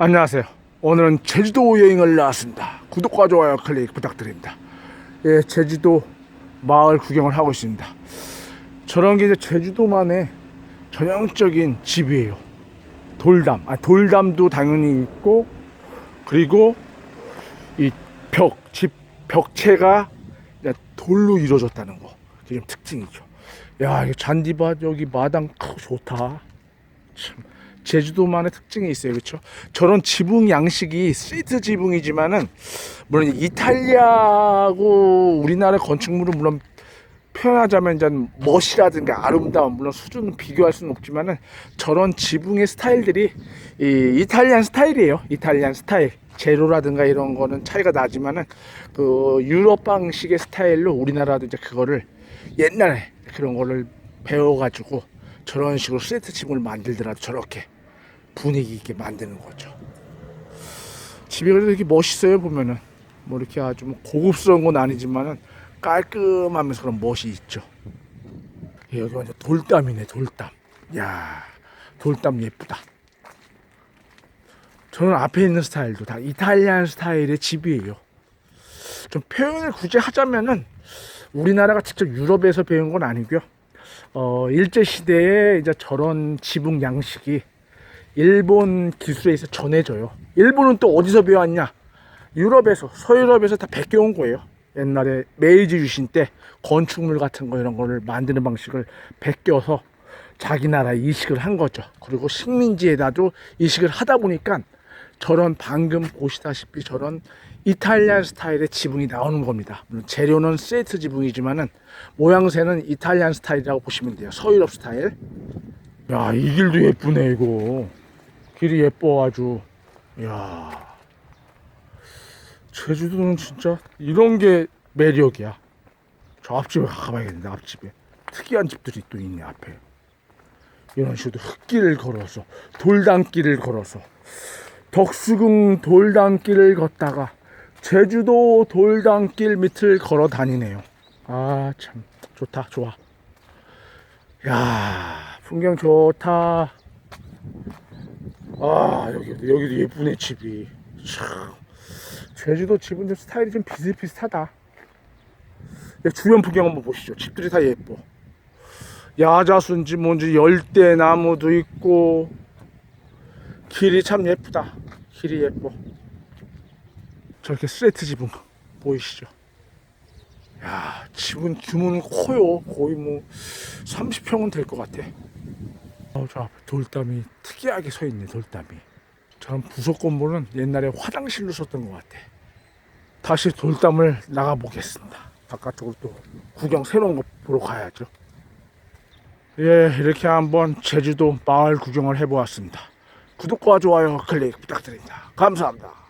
안녕하세요. 오늘은 제주도 여행을 나왔습니다. 구독과 좋아요 클릭 부탁드립니다. 예, 제주도 마을 구경을 하고 있습니다. 저런 게 이제 제주도만의 전형적인 집이에요. 돌담. 아, 돌담도 당연히 있고, 그리고 이 벽, 집 벽체가 돌로 이루어졌다는 거. 좀 특징이죠. 야, 이 잔디밭 여기 마당 좋다. 참 제주도만의 특징이 있어요, 그렇죠? 저런 지붕 양식이 스트리트 지붕이지만은 물론 이탈리아하고 우리나라 건축물은 물론 표현하자면 이제 멋이라든가 아름다움 물론 수준은 비교할 수는 없지만은 저런 지붕의 스타일들이 이 이탈리안 스타일이에요. 이탈리안 스타일. 재료라든가 이런 거는 차이가 나지만은 그 유럽 방식의 스타일로 우리나라도 이제 그거를 옛날에 그런 거를 배워가지고 저런 식으로 세트 지붕을 만들더라도 저렇게 분위기 있게 만드는 거죠. 집이 그래도 이렇게 멋있어요 보면은 뭐 이렇게 아주 뭐 고급스러운 건 아니지만은 깔끔하면서 그런 멋이 있죠. 예, 여기 완전 돌담이네 돌담. 야 돌담 예쁘다. 저는 앞에 있는 스타일도 다 이탈리안 스타일의 집이에요. 좀 표현을 굳이 하자면은 우리나라가 직접 유럽에서 배운 건 아니고요. 어, 일제 시대에 이제 저런 지붕 양식이 일본 기술에서 전해져요. 일본은 또 어디서 배웠냐? 유럽에서 서유럽에서 다 베껴온 거예요. 옛날에 메이지 유신 때 건축물 같은 거 이런 거를 만드는 방식을 베껴서 자기 나라 이식을 한 거죠. 그리고 식민지에다도 이식을 하다 보니까 저런 방금 보시다시피 저런 이탈리안 스타일의 지붕이 나오는 겁니다. 물론 재료는 세트 지붕이지만은 모양새는 이탈리안 스타일이라고 보시면 돼요. 서유럽 스타일. 야, 이 길도 예쁘네, 이거. 길이 예뻐, 아주. 야 제주도는 진짜 이런 게 매력이야. 저 앞집에 가봐야겠는데, 앞집에. 특이한 집들이 또 있네, 앞에. 이런 식으로 흙길을 걸어서, 돌담길을 걸어서, 덕수궁 돌담길을 걷다가, 제주도 돌담길 밑을 걸어 다니네요. 아, 참, 좋다, 좋아. 야 풍경 좋다. 아, 여기도, 여기도 예쁘네, 집이. 참. 제주도 집은 좀 스타일이 좀 비슷비슷하다. 야, 주변 풍경 한번 보시죠. 집들이 다 예뻐. 야자수인지 뭔지 열대 나무도 있고, 길이 참 예쁘다. 길이 예뻐. 저렇게 스레트 지붕 보이시죠? 야, 집은 규모는 커요. 거의 뭐 30평은 될 것 같아. 어, 저 앞에 돌담이 특이하게 서 있네, 돌담이. 저런 부속 건물은 옛날에 화장실로 썼던 것 같아. 다시 돌담을 나가 보겠습니다. 바깥쪽으로 또 구경 새로운 거 보러 가야죠. 예, 이렇게 한번 제주도 마을 구경을 해보았습니다. 구독과 좋아요 클릭 부탁드립니다. 감사합니다.